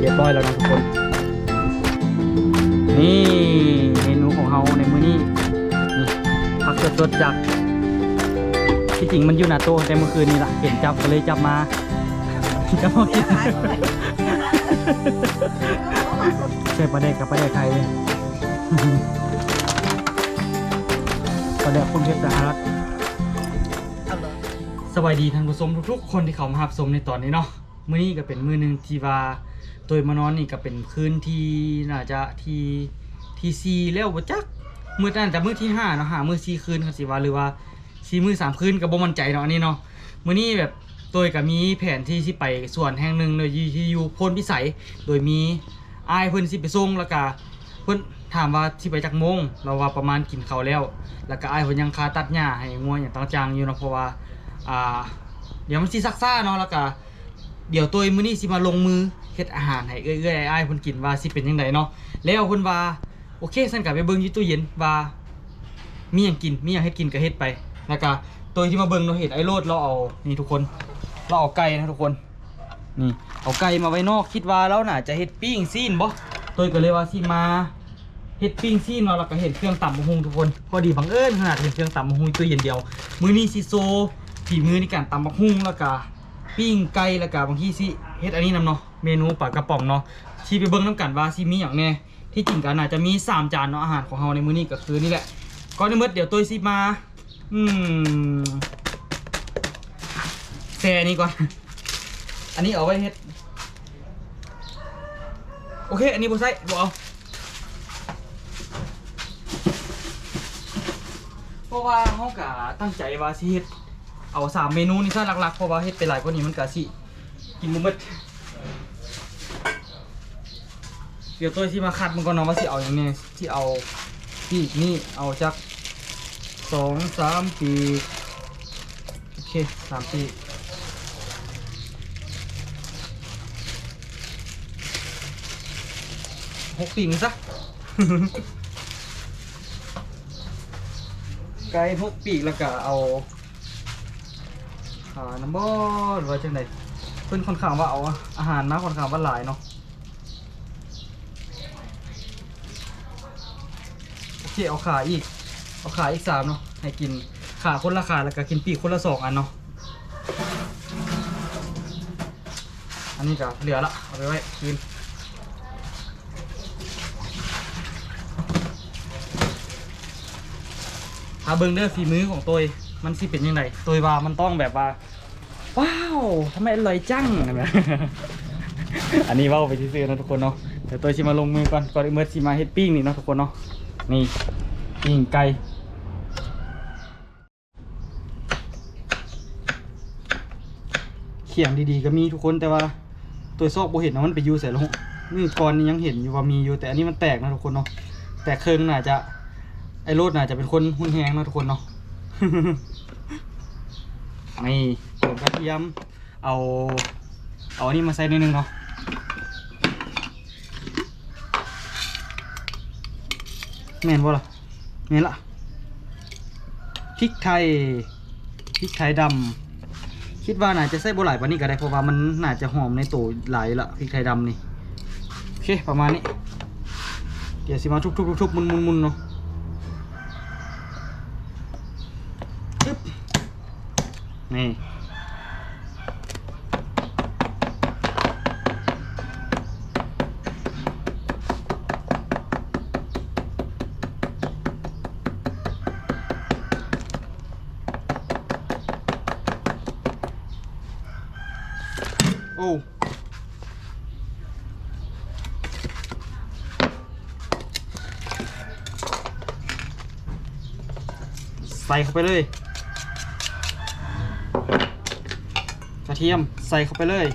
เรียบร้อยแล้วนะทุกคน นี่เมนูของเราในมื้อนี้นี่ผักสดๆจากที่จริงมันอยู่หน้าโต๊ะแต่เมื่อคืนนี้ล่ะเห็นจับก็เลยจับมาจะมากินใช่ปลาแดกกับปลาแดกไทยเลยปลาแดกคนเพชรสหรัฐสวัสดีท่านผู้ชมทุกๆ คนที่เขามารับชมในตอนนี้เนาะมื้อนี้ก็เป็นมื้อหนึงที่ว่า ตัวมานอนนี่ก็เป็นคืนที่น่าจะที่ที่สี่แล้วบ่จักมื้อนั้นจะมื้อที่ห้าเนาะหามื้อสี่คืนก็สิว่าหรือว่าสี่มื้อสามคืนก็บ่มั่นใจเนาะอันนี้เนาะมื้อนี้แบบตัวก็มีแผนที่สิไปส่วนแห่งหนึ่งโดยที่อยู่พนพิสัย โดยมีอายเพิ่นสิไปส่งแล้วก็เพิ่นถามว่าสิไปจักโมงเราว่าประมาณกินข้าวแล้ว แล้วก็อายเพิ่นยังคาตัดหญ้าให้งัวอย่างต่างๆอยู่เนาะเพราะว่าอ่าเดี๋ยวมันสิซักซ่าเนาะแล้วก็เดี๋ยวตัวมื้อนี้สิมาลงมือ เฮ็ดอาหารให้เอื้อยๆอ้ายๆเพิ่นกินว่าสิเป็นจังไดเนาะแล้วเพิ่นว่าโอเคซั่นก็ไปเบิ่งอยู่ตู้เย็นว่ามีหยังกินมีหยังเฮ็ดกินก็เฮ็ดไปแล้วก็ตัวที่มาเบิ่งเนาะเฮ็ดไอ้โลดเราเอานี่ทุกคนเราเอาไก่นะทุกคนนี่เอาไก่มาไว้นอกคิดว่าเราน่าจะเฮ็ดปิ้งซีนบ่ตัวก็เลยว่าสิมาเฮ็ดปิ้งซีนเนาะแล้วก็เห็นเครื่องตำบักหุ่งทุกคนพอดีบังเอิญขนาดเห็นเครื่องตำบักหุ่งตู้เย็นเดียวมือนี้สิโซฝีมือในการตำบักหุ่งแล้วก็ปิ้งไก่แล้วก็บางทีสิเฮ็ดอันนี้นำเนาะ เมนูปลากระป๋องเนาะที่ไปเบิ่งนํกันว่าสิมีหยังแน่ที่จริงก็น่าจะมีสามจานเนาะอาหารของเฮาในมื้อนี้ก็คือนี่แหละก่อนอื่นเบิดเดี๋ยวตัวสิมา อืมแซ่นี่ก่อน อันนี้เอาไว้เฮ็ด โอเค อันนี้บ่ใส่บเอาเพราะว่าเฮากะตั้งใจว่าสิเฮ็ด เอาสามเมนูนี่ซะหลักๆ เพราะว่าเฮ็ดไปหลายกว่านี้มันก็สิ กินบ่หมด เดี๋ยวตัวสิมาคัดมันก่อนเนาะว่าสิเอาอย่างนี้ที่เอาปีกนี่เอาจักสองสามปีกโอเคสามปีกหกปีกนี่ซะ ไก่พวกปีกแล้วก็เอาขาน้ำบอหรือว่าจังไดเพิ่นค่อนข้างว่าเอาอาหารมาค่อนข้างว่าหลายเนาะโอเคเอาขาอีก เอาขาอีกสามเนาะให้กินขาคนละขาแล้วก็กินปีกคนละสองอันเนาะอันนี้ก็เหลือละเอาไปไว้คืนถ้าเบิ่งเด้อฝีมือของตัวมันสิเป็นยังไงตัวว่ามันต้องแบบว่าว้าวทำไมอร่อยจังนะแม่อันนี้ว่าไปซื้อนะทุกคนเนาะเดี๋ยวตัวชิมาลงมือก่อนก่อนอื่นเมื่อชิมาเฮ็ดปิ้งนี่เนาะทุกคนเนาะ นี่ปิ้งไก่เขียงดีๆก็มีทุกคนแต่ว่า ตัวซอกโบเห็นนะมันไปยูใส่ลงนี่ก่อนนี้ยังเห็นอยู่ว่ามีอยู่แต่อันนี้มันแตกนะทุกคนเนาะแต่เครื่องน่าจะ ไอ้โรดน่าจะเป็นคนหุ่นแหงนะทุกคนเนาะนี่เติมกระเทียมเอา เอาอันนี้มาใส่นิดนึงเนาะ แม่นบ่ล่ะแม่นละพริกไทยพริกไทยดำคิดว่าน่าจะใส่บ่หลายกว่านี้ก็ได้เพราะว่ามันน่าจะหอมในตัวหลายละพริกไทยดำนี่โอเคประมาณนี้ เดี๋ยวสิมาทุบๆๆๆมุนๆๆเนาะนี่ เข้าไปเลย กระเทียมใส่เข้าไปเลย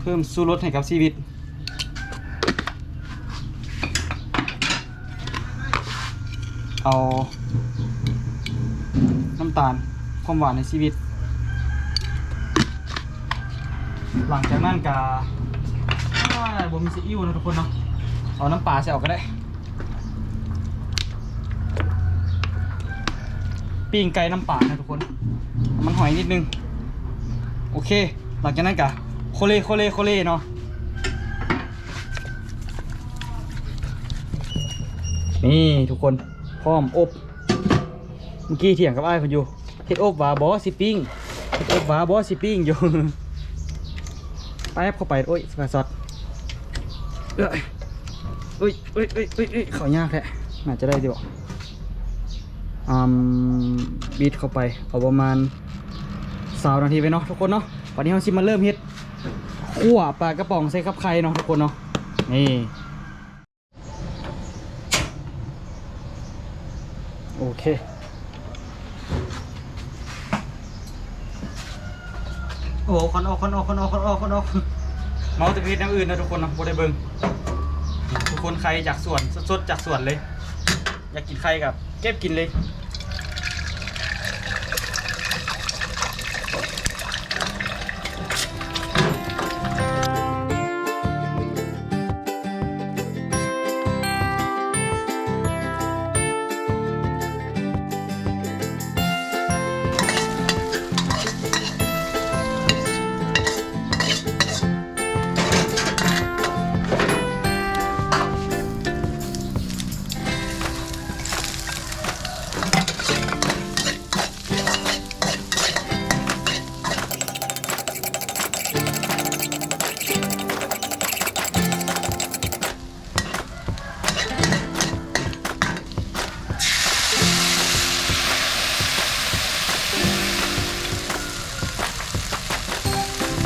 เพิ่มสู้รสให้กับชีวิต เอา น้ำตาลความหวานในชีวิต หลังจากนั้นกา บ่มีซีอิ๊วนะทุกคนเนาะเอาน้ำปลาใส่ออกก็ได้ปิ้งไก่น้ำปลานะทุกคน มันหอยนิดนึง โอเค หลังจากนั้นกะโคเลโคเลโคเลเนาะนี่ทุกคนพร้อมอบ เมื่อกี้เถียงกับไอ้ายเพิ่นอยู่เฮ็ดอบวาบอสิปิ้งเฮ็ดอบวาบอสิปิ้งอยู่ไปครับเข้าไปโอ้ยสปาซอด เอ้ยอุ้ยอุ้ยอุ้ยอุ้ยอุ้ยเขายากแท้น่าจะได้ดีบ่อืมบีทเข้าไปเอาประมาณสาวนาทีไปเนาะทุกคนเนาะวันนี้เราชิมมาเริ่มเฮ็ดขั่วปลากระป๋องใส่กับไข่เนาะทุกคนเนาะนี่โอเคโอ้คอนออกคอนออกคอนออกคนออกคอนออก เมาส์ตะพีดน้ำอื่นนะทุกคนเนาะบ่ได้เบิงทุกคนใครจากสวนสดๆจากสวนเลย อยากกินใครกับเก็บกินเลย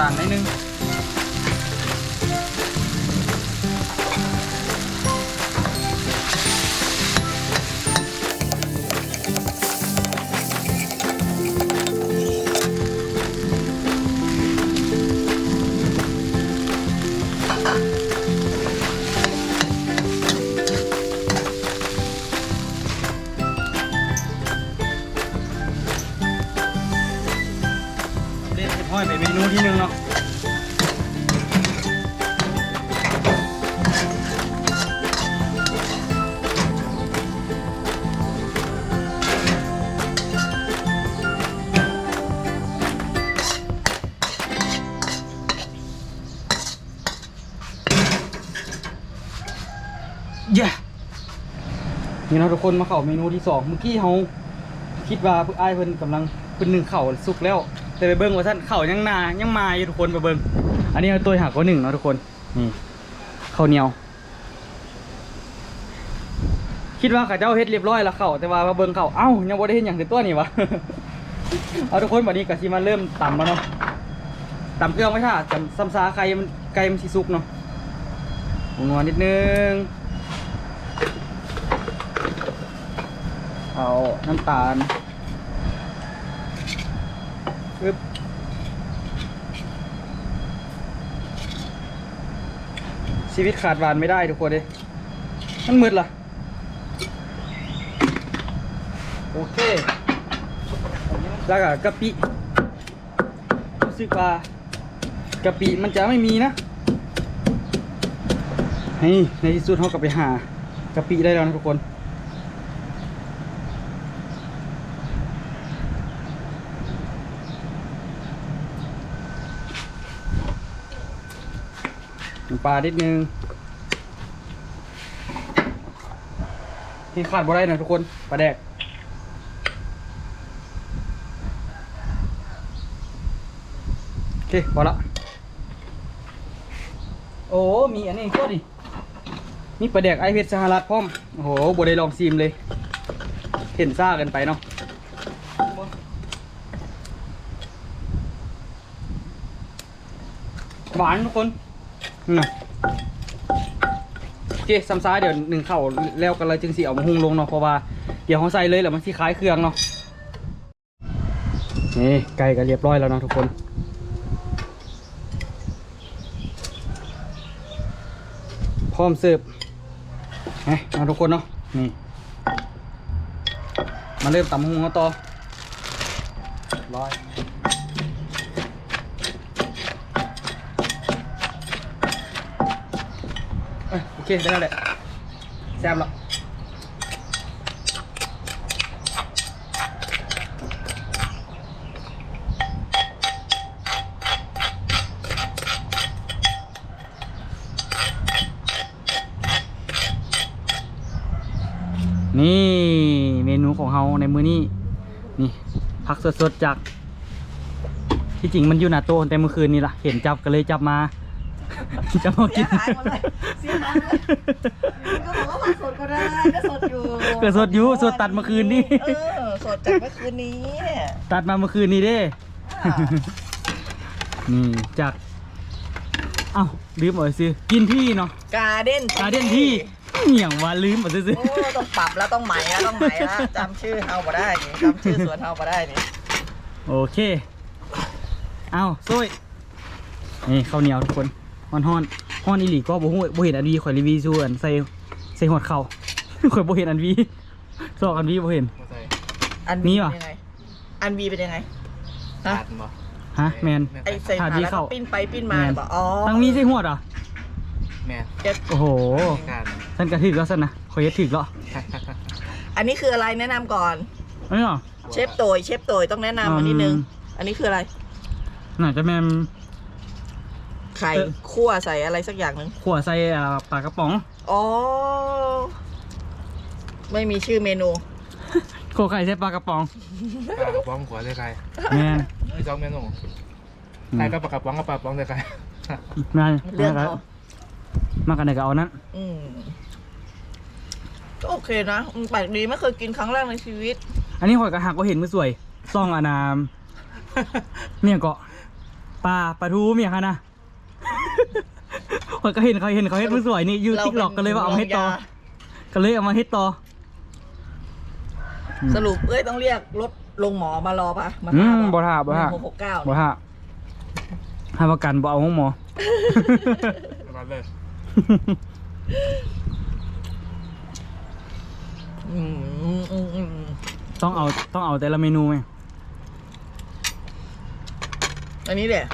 ต่างนิดนึง นี่นะทุกคนมาเข้าเมนูที่สองเมื่อกี้เขาคิดว่าเพื่ออ้ายเพิ่นกำลังเพิ่นหนึ่งเข่าสุกแล้ว แต่ไปเบิ่งว่าท่านเข่ายังนายังมาอยู่ทุกคนไปเบิ่งอันนี้ตัวหักก็หนึ่งนะทุกคนนี่ข้าวเหนียว คิดว่าข้าเจ้าเฮ็ดเรียบร้อยแล้วเข่าแต่ว่ามาเบิ่งเข่าเอ้ายังบ่ได้เห็นอย่างเด็ดตัวนี่วะเอาทุกคนวันนี้กะสิมาเริ่มต่ำแล้วเนาะต่ำเครื่องไว้ค่ะตำซ้ำซาไก่มันไก่มันสิสุกเนาะหมูนัวนิดนึง เอาน้ำตาลปึ๊บชีวิตขาดหวานไม่ได้ทุกคนเลยมันมืดล่ะโอเค แล้วก็กะปิรู้สึกว่ากะปิมันจะไม่มีนะนี่ในที่สุดเขากลับไปหากะปิได้แล้วนะทุกคนำปลานิดนึง ที่ขาดบ่ได้นะทุกคนปลาแดกโอเคพอละ โอ้ มีอันนี้ก็ดิมีปลาแดกไอเพชรสหรัฐพร้อม โอ้โหบ่ได้ลองซีมเลย เห็นซ่ากันไปเนาะหวานทุกคน น่ะโอเคซ้ำซ้ายเดี๋ยวหนึ่งเข่าแล้วกันเลยจึงสีเอามาหุงลงเนาะเพราะว่าเดี๋ยวเขาใส่เลยแล้วมันสีคล้ายเครื่องเนาะนี่ไก่ก็เรียบร้อยแล้วเนาะทุกคนพร้อมเสิร์ฟเฮ้ยทุกคนเนาะนี่มาเริ่มตำหุงเขาต่อร้อย เคได้แล้วแหละแซ่บล้วนี่เมนูของเราในมือนี้นี่ผักสดๆจาก ที่จริงมันอยู่หน้าโต๊ะแต่เมื่อคืนนี่ล่ะ เห็นจับก็เลยจับมา จะมากินเสียหายหมดเลยเสียหายเลยก็บอกว่าผักสดก็ได้ก็สดอยู่ก็สดอยู่สดตัดเมื่อคืนนี่เออสดจากเมื่อคืนนี้เนี่ยตัดมาเมื่อคืนนี้เด้อ่านี่จากเอ้าลืมเอาไปซื้อกินที่เนาะการ์เด้นการเด่นที่เหนียงว่าลืมเอาซื้อโอ้ต้องปรับแล้วต้องใหม่แล้วต้องใหม่แล้วจำชื่อเฮาบ่ได้นี่จำชื่อสวนเฮาบ่ได้นี่โอเค เอาซุยนี่ข้าวเหนียวทุกคน ฮ้อนฮ้อนฮ้อนอีหลีก็บ่ฮู้บ่เห็นอันวีข่อยรีวิวซูอันใส่ใส่หอดเข่า ข่อยบ่เห็นอันวีซอกอันวีบ่เห็นมาใส่อันมีวีว่ะเป็นยังไงอันวีเป็นยังไง ฮะตัดบ่ฮะแมน ไอใส่ถาผ่าดนวีแล้วเข้าก็ปิ้นไปปิ้นมาแม่น บอกอ๋อตั้งมีใส่หวดเหรอะแม่เดี๋ยวโอ้โหการฉันกระถึกแล้วสันนะข่อยจะถึกแล้วอันนี้คืออะไรแนะนำก่อน อันนี้เหรอ เชฟโตยเชฟโตยต้องแนะนำมานิดนึง อืม อันนี้คืออะไร น่าจะแม่น ไข่เออคั่วใส่อะไรสักอย่างหนึ่งขวใส่อ่าปลากระป๋องอ๋อ ไม่มีชื่อเมนู โคไข่ใส่ปลากระป๋องปลากระป๋องขวาเลยใครแม่นไม่จ้องแม่นงใครก็ปลากระป๋องกับปลากระป๋องเลยใครแม่นเรื่องมาเขามากันไหนก็เอานั้นอืมก็โอเคนะอืมแปลกดีไม่เคยกินครั้งแรกในชีวิต อันนี้ข่อยกระหักก็เห็นมือสวยซ่องอนามเมียเกาะปลาปลาทูเมียคะนะ ข่อยก็เห็นเขาเห็นเขาเห็นมือสวยนี่อยูเราติ๊กหลอกก็เลยว่าเอามาให้ต่อลงยก็เลยเอามาให้ต่ออืมสรุปเอ้ยต้องเรียกรถลงหมอมารอปะมาอืถามบ่ท่าบ่ท่าหกหกเก้าบ่ท่าให้ประกันบ่เอาห้องหมอมาเลยอืมอืมอืมอืมต้องเอาต้องเอาแต่ละเมนูไหมอันนี้เดี๋ย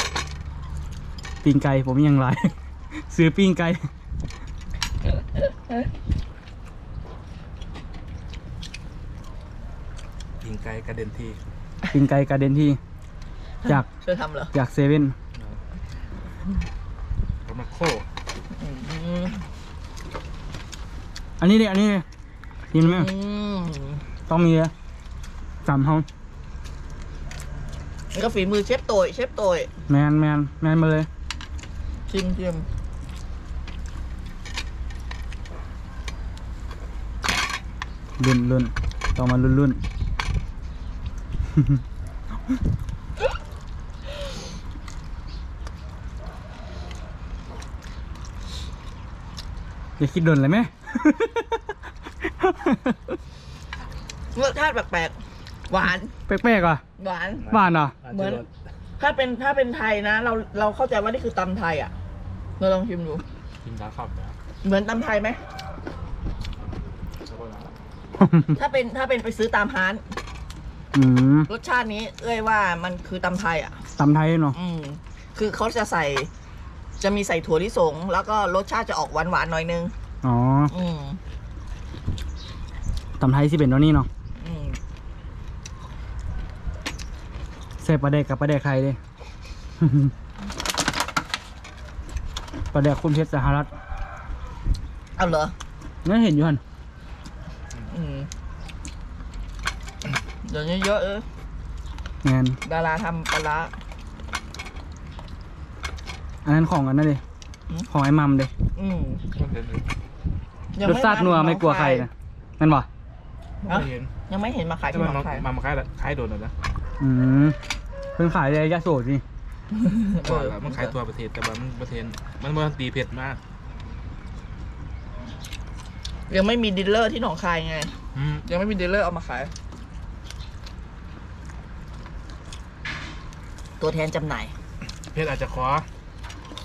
ปิ้งไก่ผมยังไร ซื้อปิ้งไก่ยิงไกลกระเด็นทีปิ้งไก่กระเด็นที่จากช่วยทำเหรอจากเซเว่นรถมาโคอืมอันนี้ดิอันนี้ดิกินไหมอืมต้องมีเลยสามห้องนี่ก็ฝีมือเชฟโตยเชฟโตยแมนแมนแมนมาเลย ชิมชิม ลุ่นลุ่นต้องมาลุ่นลุ่นอย่าคิดโดนเลยไหมรสชาติแปลกๆ หวาน แปลกๆอะหวาน หวานเหรอเหมือน ถ้าเป็นถ้าเป็นไทยนะ เราเราเข้าใจว่านี่คือตำไทยอะ เราลองชิมดูกินดาขับนะเหมือนตำไทยไหม ถ้าเป็นถ้าเป็นไปซื้อตามร้านอืมรสชาตินี้ เอ้ยว่ามันคือตำไทยอะ ตำไทยเนาะอืมคือเขาจะใส่ จะมีใส่ถั่วลิสง แล้วก็รสชาติจะออกหวานหวานๆหน่อยนึง อ๋ออืมตำไทยสิเป็นตัวนี้เนาะอืมเสพปลาแดกกับปลาแดกไทยเลยปลาแดกคุณเพชรสหรัฐเอาเหรอนั่นเห็นอยู่หัน อืม เดี๋ยวนี้เยอะเอองานดาราทำปลาร้า อันนั้นของอันนั้นเลยหืม ของไอ้มัมเลยอืมต้องเห็นเลยยังรไม่สชาตินัวไม่กลัวใครนะนั่นบ่ไม่เห็นยังไม่เห็นมาขายแต่ที่หมันนองคายมามาคล้ายคล้ายโดนเลยนะอืมเพิ่งขายเลยยาโสดนี่เออมันขายตัวประเทศแต่ว่ามันประเทศมันมันตีเผ็ดมากยังไม่มีดีลเลอร์ที่หนองคายไง อืมยังไม่มีดีลเลอร์เอามาขาย ตัวแทนจำหน่าย เพชรอาจจะขอ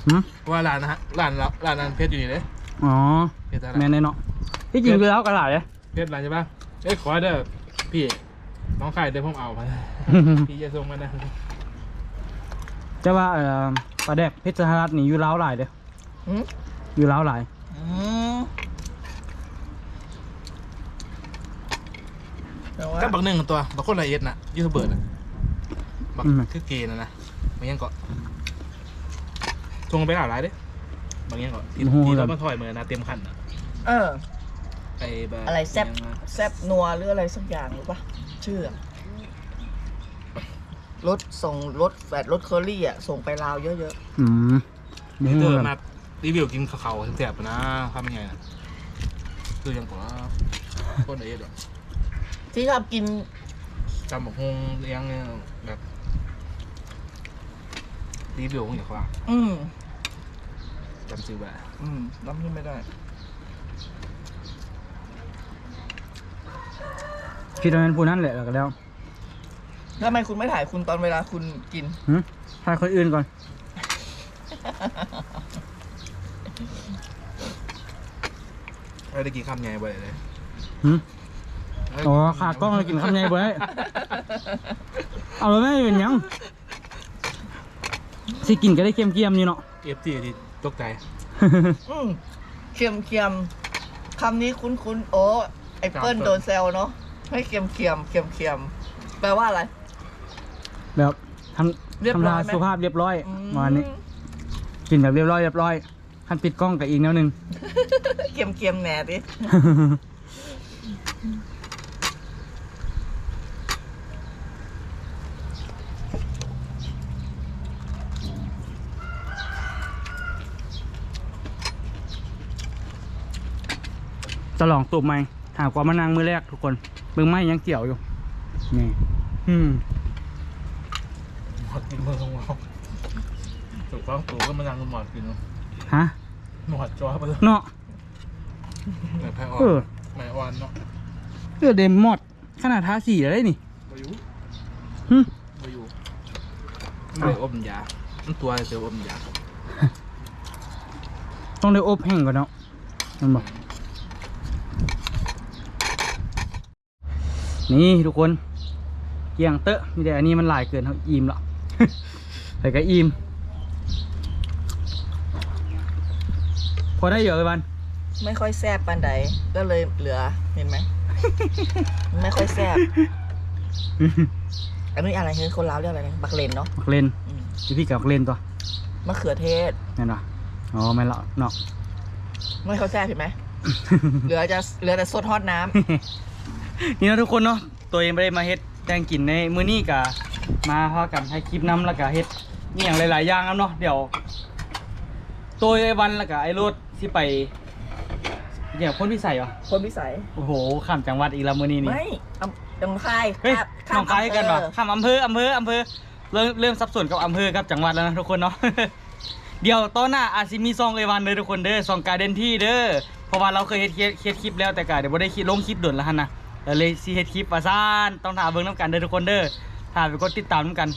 หืมเพราะว่าร้านนะฮะร้านเราร้านนั้นเพชรอยู่นี่เลยอ๋อเพชรอะไรแม่นแน่เนาะที่จริงคือแล้วกระดาษเลย เพชรร้านใช่ปะเอ้ยขอเด้อพี่น้องขายเดี๋ยวผมเอามาพี่จะส่งมาได้จะว่าเอ่อปลาแดกเพชรสหรัฐนี่อยู่ล้าวหลายเด้ออืมอยู่ล้าวหลายอืมแต่ว่า ก็บักหนึ่งตัวบักคนละเอียดน่ะยูทูบเบอร์น่ะ บักคือเกย์น่ะนะบางอย่างก็ทวงไปหลายหลายเด้บางอย่างก็ที่ที่เรามาถอยมือนะเต็มขันน่ะเออ ไอ้แบบอะไรแซบยังไงแซบนัวหรืออะไรสักอย่างหรือปะชื่ออะรถส่งรถแฟดรถเคอรี่อะ ส่งไปลาวเยอะอืมเดี๋ยวมารีวิวกินข้าวๆแซ่บๆนะทำยังไงอะคือยังกว่าคนเอ็ดอะๆ ที่ชอบกิน จำบอกฮงเลี้ยงเนี่ยแบบ รีวิวของอย่างว่าอืมจำชื่อแบบอืมน้ำนี่ไม่ได้ คิดว่ามันผู้นั้นแหละแล้วก็แล้วทำไมคุณไม่ถ่ายคุณตอนเวลาคุณกิน หึทายคนอื่นก่อน ไม่ได้กินคำใหญ่ไปเลยหึอ๋อขากล้องเลยกินคำใหญ่บ่ได้เอาแล้วแม่เป็นหยัง สิกินก็ได้เค็มเกียมๆอยู่เนาะเอฟซีที่ตกใจอืมเคียมเคียมคำนี้คุ้นคุ้นๆ โอ้ไอเปิ้ลครับโดนแซวเนาะให้เคียมเคียมเคียมเคียมแปลว่าอะไร แบบทเรียำบทำร้ลาอยยไหมสุภาพเรียบร้อยอืมวันนี้กินแบบเรียบร้อยเรียบร้อยคันปิดกล้องกับอีกแนวหนึงเคียมเคียมแหน่ดิ จะลองตูบไหมหากว่ามานั่งมือแรกทุกคนเบิ่งไม้ยังเกี่ยวอยู่ นี่ อืมหมดกินเมืองของเราถูกต้องตัวก็มานั่งหมดกินเนอะฮะหมดจอไปเลยเนาะแม่แพ้อ่อเออนแม่อ่อนเนาะเออเดมมอดขนาดทาสีอะไรนี่ไปอยู่หึไปอยู่ไม่ได้อมยามันตัวเจออมยาต้องได้อบแห้งก่อนเนาะมันบอก นี่ทุกคน เกี่ยงเตอะมีแต่อันนี้มันหลายเกินเขาอิ่มละแต่ก็อิ่มพอได้เยอะเลยบันไม่ค่อยแซบปันใดก็เลยเหลือเห็นไหม ไม่ค่อยแซบอันนี้อะไรคือคนลาวเรียกอะไรนะบักเลนเนาะมักเล่นอืมพี่พี่กับมักเล่นตัวมะเขือเทศนั่นเหรออ๋อไม่ละเนาะไม่ค่อยแซบเห็นไหมเหลือจะเหลือแต่ซดฮอตน้ำ นี่นะทุกคนเนาะตัวเองไม่ได้มาเฮ็ดแตงกินในมื้อนี้กะมาพากันให้คลิปน้ำแล้วก็เฮ็ดนี่อย่างหลายๆอย่างครับเนาะเดี๋ยวตัวไอ้วันแล้วก็ไอ้รถที่ไปเดี๋ยวพ้นพิสัยเหรอคนพิสัยโอ้โหข้ามจังหวัดอีกแล้วมื้อนี้นี่ไม่อำยังคายเฮ้ยข้ามน้องคายกันปะอำเภอข้ามอำเภออำเภออำเภอเริ่มเริ่มสับสนกับอำเภอกับจังหวัดแล้วนะทุกคนเนาะเดี๋ยวตอนหน้าอาจสิมีซองไอวันเลยทุกคนเด้อซองการเดนที่เด้อเพราะว่าเราเคยเฮ็ดเคสเคสคลิปแล้วแต่กาเดี๋ยวบ่ได้คลิปลงคลิปด่วนแล้วหั่นนะ แล้วเลยซีเฮ็ดคลิปว่าซ่านต้องถามเบิ่งน้ำกันเด้อทุกคนเด้อถ้าไปกดติดตามน้ำกัน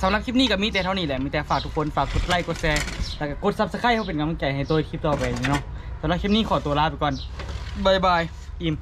สำหรับคลิปนี้ก็มีแต่เท่านี้แหละมีแต่ฝากทุกคนฝากกดไลค์กดแชร์แล้วก็กดซับสไครต์เพื่อเป็นกำลังใจให้ตัวคลิปต่อไปเนาะสำหรับคลิปนี้ขอตัวลาไปก่อนบายบายอิม